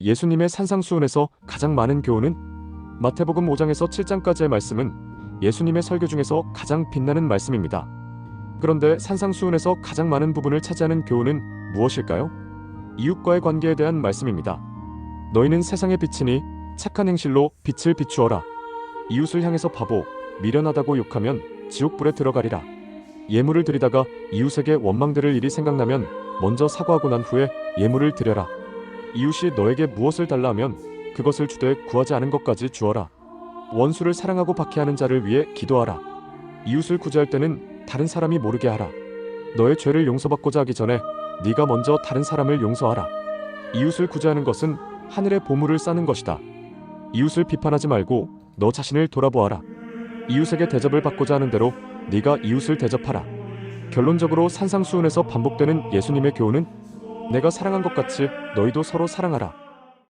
예수님의 산상수훈에서 가장 많은 교훈은 마태복음 5장에서 7장까지의 말씀은 예수님의 설교 중에서 가장 빛나는 말씀입니다. 그런데 산상수훈에서 가장 많은 부분을 차지하는 교훈은 무엇일까요? 이웃과의 관계에 대한 말씀입니다. 너희는 세상의 빛이니 착한 행실로 빛을 비추어라. 이웃을 향해서 바보, 미련하다고 욕하면 지옥불에 들어가리라. 예물을 드리다가 이웃에게 원망들을 일이 생각나면 먼저 사과하고 난 후에 예물을 드려라. 이웃이 너에게 무엇을 달라 하면 그것을 주되 구하지 않은 것까지 주어라. 원수를 사랑하고 박해하는 자를 위해 기도하라. 이웃을 구제할 때는 다른 사람이 모르게 하라. 너의 죄를 용서받고자 하기 전에 네가 먼저 다른 사람을 용서하라. 이웃을 구제하는 것은 하늘의 보물을 싸는 것이다. 이웃을 비판하지 말고 너 자신을 돌아보아라. 이웃에게 대접을 받고자 하는 대로 네가 이웃을 대접하라. 결론적으로 산상수훈에서 반복되는 예수님의 교훈은 내가 사랑한 것 같이 너희도 서로 사랑하라.